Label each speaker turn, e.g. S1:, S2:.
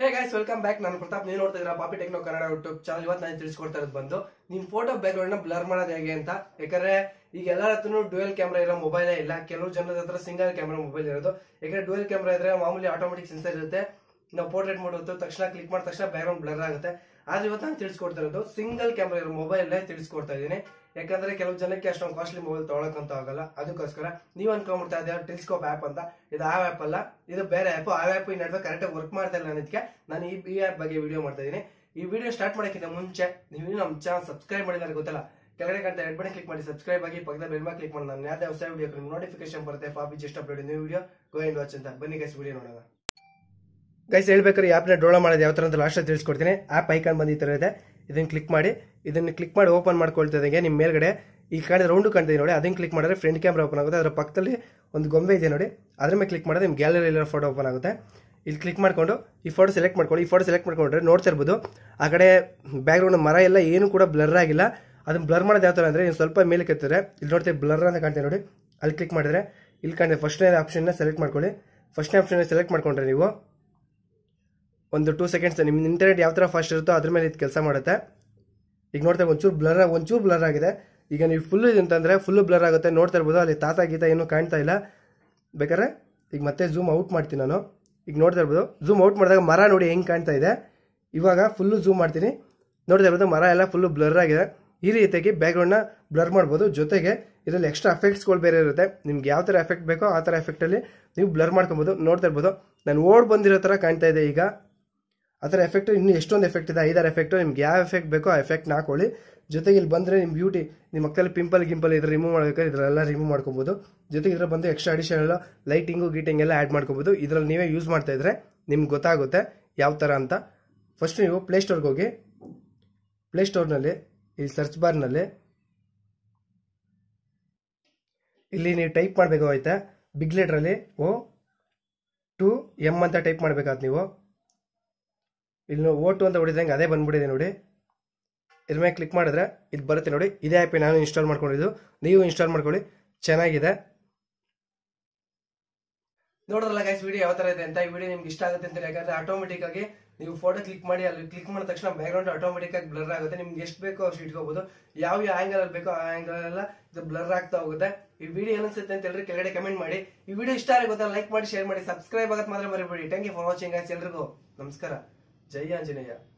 S1: Hey guys welcome back ನಾನು ಪ್ರತಾಪ್. ನೀವು ನೋಡ್ತಾ ಇದ್ದೀರಾ ಪಾಪಿ ಟೆಕ್ನೋ ಕನ್ನಡ ಯೂಟ್ಯೂಬ್ ಚಾನಲ್ ಇವತ್ತು ನಾನು ತಿಳಿಸ್ಕೊಡ್ತಾ ಇರೋದು ಬಂದು ನಿಮ್ ಫೋಟೋ ಬ್ಯಾಕ್ನ ಬ್ಲರ್ ಮಾಡೋದು ಹೇಗೆ ಅಂತ. ಯಾಕಂದ್ರೆ ಈಗ ಎಲ್ಲರ ಹತ್ರನು ಡ್ಯೂಯಲ್ ಕ್ಯಾಮ್ರಾ ಇರೋ ಮೊಬೈಲೇ ಇಲ್ಲ. ಕೆಲವು ಜನರ ಹತ್ರ ಸಿಂಗಲ್ ಕ್ಯಾಮ್ರಾ ಮೊಬೈಲ್ ಇರೋದು. ಯಾಕಂದ್ರೆ ಡ್ಯೂಯಲ್ ಕ್ಯಾಮ್ರಾ ಇದ್ರೆ ಮಾಮೂಲಿ ಆಟೋಮೆಟಿಕ್ ಸೆನ್ಸರ್ ಇರುತ್ತೆ. ನಾವು ಪೋರ್ಟ್ರೇಟ್ ಮಾಡೋದು ತಕ್ಷಣ ಕ್ಲಿಕ್ ಮಾಡಿದ ತಕ್ಷಣ ಬ್ಯಾಕ್ಗ್ರೌಂಡ್ ಬ್ಲರ್ ಆಗುತ್ತೆ. ಆದ್ರೆ ಇವತ್ತು ನಾನು ತಿಳಿಸ್ಕೊಡ್ತಾ ಇರೋದು ಸಿಂಗಲ್ ಕ್ಯಾಮ್ರಾ ಇರೋ ಮೊಬೈಲ್ ತಿಳಿಸ್ಕೊಡ್ತಾ ಇದ್ದೀನಿ. ಯಾಕಂದ್ರೆ ಕೆಲವು ಜನಕ್ಕೆ ಅಷ್ಟೊಂದು ಕಾಸ್ಟ್ಲಿ ಮೊಬೈಲ್ ತೊಗೊಳಕಂತ ಆಗಲ್ಲ. ಅದಕ್ಕೋಸ್ಕರ ನೀವು ಅನ್ಕೊಂಡ್ಬಿಡ್ತಾ ಇದ್ದೀರಾ ಟೆಲಿಸ್ಕೋಪ್ ಆಪ್ ಅಂತ. ಇದು ಆ ಆಪ್ ಅಲ್ಲ. ಇದು ಬೇರೆ ಆಪ್ ಆ ಆಪ್ ಈ ನಡುವೆ ಕರೆಕ್ಟಾಗಿ ವರ್ಕ್ ಮಾಡ್ತಾ ಇಲ್ಲ ಅನ್ನೋದಕ್ಕೆ ನಾನು ಈ ಈ ಆಪ್ ಬಗ್ಗೆ ವಿಡಿಯೋ ಮಾಡ್ತಾ ಇದ್ದೀನಿ. ಈ ವಿಡಿಯೋ ಸ್ಟಾರ್ಟ್ ಮಾಡೋಕ್ಕಿಂತ ಮುಂಚೆ ನೀವು ನಮ್ಮ ಚಾನಲ್ ಸಬ್ಸ್ಕ್ರೈಬ್ ಮಾಡಿದ್ರೆ ಗೊತ್ತಲ್ಲ. ಕೆಳಗಡೆ ಕಂತ ಎಡ್ ಬಟನ್ ಕ್ಲಿಕ್ ಮಾಡಿ ಸಬ್ಸ್ಕ್ರೈಬ್ ಆಗಿ ಪಕ್ಕದ ಬೆಲ್ ಕ್ಲಿಕ್ ಮಾಡಿ. ನಾನು ಯಾವ್ದೇ ಹೊಸ ವಿಡಿಯೋ ನೋಟಿಫಿಕೇಶನ್ ಬರುತ್ತೆ. ಪಾಪಿ just upload new video go and watch ಅಂತ. ಬನ್ನಿ ಗೈಸ್ ವಿಡಿಯೋ ನೋಡೋಣ. ಗೈಸ್ ಹೇಳ್ಬೇಕಾದ್ರೆ ಆ್ಯಪ್ನ ಡೌನ್ಲೋಡ್ ಮಾಡೋದು ಯಾವ ಥರ ಅಂತ ಲಾಸ್ಟ್ ತಿಳಿಸ್ಕೊಡ್ತೀನಿ. ಆ್ಯಪ್ ಐಕಾನ್ ಬಂದು ಈ ಥರ ಇದೆ. ಇದನ್ನು ಕ್ಲಿಕ್ ಮಾಡಿ. ಇದನ್ನು ಕ್ಲಿಕ್ ಮಾಡಿ ಓಪನ್ ಮಾಡ್ಕೊಳ್ತಿದ್ದಂಗೆ ನಿಮ್ಮ ಮೇಲ್ಗಡೆ ಈ ಕಡೆ ರೌಂಡು ಕಾಣ್ತಿದೆ ನೋಡಿ, ಅದನ್ನು ಕ್ಲಿಕ್ ಮಾಡಿದ್ರೆ ಫ್ರಂಟ್ ಕ್ಯಾಮ್ರಾ ಓಪನ್ ಆಗುತ್ತೆ. ಅದರ ಪಕ್ಕದಲ್ಲಿ ಒಂದು ಗೊಂಬೆ ಇದೆ ನೋಡಿ, ಅದ್ರ ಮೇಲೆ ಕ್ಲಿಕ್ ಮಾಡಿದ್ರೆ ನಿಮ್ಮ ಗ್ಯಾಲರಿ ಎಲ್ಲ ಫೋಟೋ ಓಪನ್ ಆಗುತ್ತೆ. ಇಲ್ಲಿ ಕ್ಲಿಕ್ ಮಾಡಿಕೊಂಡು ಈ ಫೋಟೋ ಸೆಲೆಕ್ಟ್ ಮಾಡ್ಕೊಂಡು ಈ ಫೋಟೋ ಸೆಲೆಕ್ಟ್ ಮಾಡ್ಕೊಂಡ್ರೆ ನೋಡ್ತಾ ಇರ್ಬೋದು. ಆ ಕಡೆ ಬ್ಯಾಕ್ಗ್ರೌಂಡ್ ಮರ ಎಲ್ಲ ಏನು ಕೂಡ ಬ್ಲರ್ ಆಗಿಲ್ಲ. ಅದನ್ನು ಬ್ಲರ್ ಮಾಡೋದು ಯಾವ ಥರ ಅಂದರೆ ನೀವು ಸ್ವಲ್ಪ ಮೇಲೆ ಕೆತ್ತಿದ್ರೆ, ಇಲ್ಲಿ ನೋಡ್ತೀವಿ ಬ್ಲರ್ ಅಂತ ಕಾಣ್ತೀವಿ ನೋಡಿ. ಅಲ್ಲಿ ಕ್ಲಿಕ್ ಮಾಡಿದ್ರೆ ಇಲ್ಲಿ ಕಾಣ್ತೀವಿ ಫಸ್ಟ್ನೇ ಆಪ್ಷನ್ನ ಸೆಲೆಕ್ಟ್ ಮಾಡ್ಕೊಳ್ಳಿ. ಫಸ್ಟ್ನೇ ಆಪ್ಷನ್ನ ಸೆಲೆಕ್ಟ್ ಮಾಡ್ಕೊಂಡ್ರೆ ನೀವು ಒಂದು ಟೂ ಸೆಕೆಂಡ್ಸ್ ನಿಮ್ಮ ಇಂಟರ್ನೆಟ್ ಯಾವ ಥರ ಫಾಸ್ಟ್ ಇರುತ್ತೋ ಅದ್ರ ಮೇಲೆ ಇದು ಕೆಲಸ ಮಾಡುತ್ತೆ. ಈಗ ನೋಡ್ತಾ ಒಂಚೂರು ಬ್ಲರ್ ಒಂಚೂರು ಬ್ಲರ್ ಆಗಿದೆ. ಈಗ ನೀವು ಫುಲ್ ಅಂತಂದರೆ ಫುಲ್ಲು ಬ್ಲರ್ ಆಗುತ್ತೆ. ನೋಡ್ತಾ ಇರ್ಬೋದು, ಅಲ್ಲಿ ತಾತ ಗೀತ ಏನೂ ಕಾಣ್ತಾ ಇಲ್ಲ. ಬೇಕಾದ್ರೆ ಈಗ ಮತ್ತೆ ಝೂಮ್ ಔಟ್ ಮಾಡ್ತೀನಿ ನಾನು. ಈಗ ನೋಡ್ತಾ ಇರ್ಬೋದು ಝೂಮ್ ಔಟ್ ಮಾಡಿದಾಗ ಮರ ನೋಡಿ ಹೆಂಗೆ ಕಾಣ್ತಾ ಇದೆ. ಇವಾಗ ಫುಲ್ಲು ಝೂಮ್ ಮಾಡ್ತೀನಿ. ನೋಡ್ತಾ ಇರ್ಬೋದು, ಮರ ಎಲ್ಲ ಫುಲ್ಲು ಬ್ಲರ್ ಆಗಿದೆ. ಈ ರೀತಿಯಾಗಿ ಬ್ಯಾಕ್ಗ್ರೌಂಡ್ನ ಬ್ಲರ್ ಮಾಡ್ಬೋದು. ಜೊತೆಗೆ ಇದರಲ್ಲಿ ಎಕ್ಸ್ಟ್ರಾ ಎಫೆಕ್ಟ್ಸ್ಗಳು ಬೇರೆ ಇರುತ್ತೆ. ನಿಮ್ಗೆ ಯಾವ ಥರ ಎಫೆಕ್ಟ್ ಬೇಕೋ ಆ ಥರ ಎಫೆಕ್ಟಲ್ಲಿ ನೀವು ಬ್ಲರ್ ಮಾಡ್ಕೊಬೋದು. ನೋಡ್ತಾ ಇರ್ಬೋದು, ನಾನು ಓಡ್ ಬಂದಿರೋ ಥರ ಕಾಣ್ತಾ ಇದೆ ಈಗ. ಥರ ಎಫೆಕ್ಟ್ ಇನ್ನೂ ಎಷ್ಟೊಂದು ಎಫೆಕ್ಟ್ ಇದೆ? ಐದಾರು ಎಫೆಕ್ಟು ನಿಮ್ಗೆ ಯಾವ ಎಫೆಕ್ಟ್ ಬೇಕೋ ಆ ಎಫೆಕ್ಟ್ ಹಾಕೊಳ್ಳಿ. ಜೊತೆಗೆ ಇಲ್ಲಿ ಬಂದರೆ ನಿಮ್ಮ ಬ್ಯೂಟಿ ನಿಮ್ಮ ಮಕ್ಕಳಲ್ಲಿ ಪಿಂಪಲ್ ಗಿಂಪಲ್ ಇದ್ರೆ ರಿಮೂವ್ ಮಾಡಬೇಕಾದ್ರೆ ಇದರೆಲ್ಲ ರಿಮೂವ್ ಮಾಡ್ಕೊಬೋದು. ಜೊತೆಗೆ ಇದ್ರ ಬಂದು ಎಕ್ಸ್ಟ್ರಾ ಅಡಿಷನಲ್ ಲೈಟಿಂಗು ಗೀಟಿಂಗ್ ಎಲ್ಲ ಆ್ಯಡ್ ಮಾಡ್ಕೊಬೋದು. ಇದರಲ್ಲಿ ನೀವೇ ಯೂಸ್ ಮಾಡ್ತಾ ಇದ್ರೆ ನಿಮ್ಗೆ ಗೊತ್ತಾಗುತ್ತೆ ಯಾವ ಥರ ಅಂತ. ಫಸ್ಟ್ ನೀವು ಪ್ಲೇಸ್ಟೋರ್ಗೆ ಹೋಗಿ ಪ್ಲೇಸ್ಟೋರ್ನಲ್ಲಿ ಇಲ್ಲಿ ಸರ್ಚ್ ಬಾರ್ನಲ್ಲಿ ಇಲ್ಲಿ ನೀವು ಟೈಪ್ ಮಾಡಬೇಕು ಆಯ್ತಾ ಬಿಗ್ ಲೆಟ್ರಲ್ಲಿ ಓ ಟು ಎಂ ಅಂತ ಟೈಪ್ ಮಾಡಬೇಕಾದ್ ನೀವು. ಇಲ್ಲಿ ಓ ಟು ಅಂತ ಹೊಡಿದಂಗೆ ಅದೇ ಬಂದ್ಬಿಟ್ಟಿದೆ ನೋಡಿ. ಇದ್ರ ಮೇಲೆ ಕ್ಲಿಕ್ ಮಾಡಿದ್ರೆ ಇದು ಬರುತ್ತೆ ನೋಡಿ. ಇದೇ ಆ್ಯಪೇ ನಾನು ಇನ್ಸ್ಟಾಲ್ ಮಾಡ್ಕೊಂಡಿದ್ದು. ನೀವು ಇನ್ಸ್ಟಾಲ್ ಮಾಡ್ಕೊಳ್ಳಿ. ಚೆನ್ನಾಗಿದೆ. ನೋಡೋದ್ರಲ್ಲ ಗೈಸ್ ವಿಡಿಯೋ ಯಾವ ಥರ ಇದೆ ಅಂತ. ಈ ವಿಡಿಯೋ ನಿಮ್ಗೆ ಇಷ್ಟ ಆಗುತ್ತೆ ಅಂತ ಯಾಕಂದ್ರೆ ಆಟೋಮೆಟಿಕ್ ಆಗಿ ನೀವು ಫೋಟೋ ಕ್ಲಿಕ್ ಮಾಡಿ, ಅಲ್ಲಿ ಕ್ಲಿಕ್ ಮಾಡಿದ ತಕ್ಷಣ ಬ್ಯಾಕ್ಗ್ರೌಂಡ್ ಆಟೋಮೆಟಿಕ್ ಆಗಿ ಬ್ಲರ್ ಆಗುತ್ತೆ. ನಿಮ್ಗೆ ಎಷ್ಟು ಬೇಕೋ ಅಷ್ಟು ಇಟ್ಕೋಬಹುದು ಯಾವ ಯಾವ ಆಂಗಲ್ ಅಲ್ಲಿ ಬೇಕೋ ಆ ಆಂಗಲ್ ಎಲ್ಲ ಇದು ಬ್ಲರ್ ಆಗ್ತಾ ಹೋಗುತ್ತೆ. ಈ ವಿಡಿಯೋ ಏನಿಸುತ್ತೆ ಅಂತ ಹೇಳಿ ಕೆಳಗಡೆ ಕಮೆಂಟ್ ಮಾಡಿ. ಈ ವಿಡಿಯೋ ಇಷ್ಟ ಆಗುತ್ತೆ ಗೊತ್ತಾ ಲೈಕ್ ಮಾಡಿ ಶೇರ್ ಮಾಡಿ ಸಬ್ಸ್ಕ್ರೈಬ್ ಆಗುತ್ತೆ ಮಾತ್ರ ಮರಿಬೇಡಿ. Thank you for watching guys ಎಲ್ರಿಗೂ. ನಮಸ್ಕಾರ. જય આંજનેયા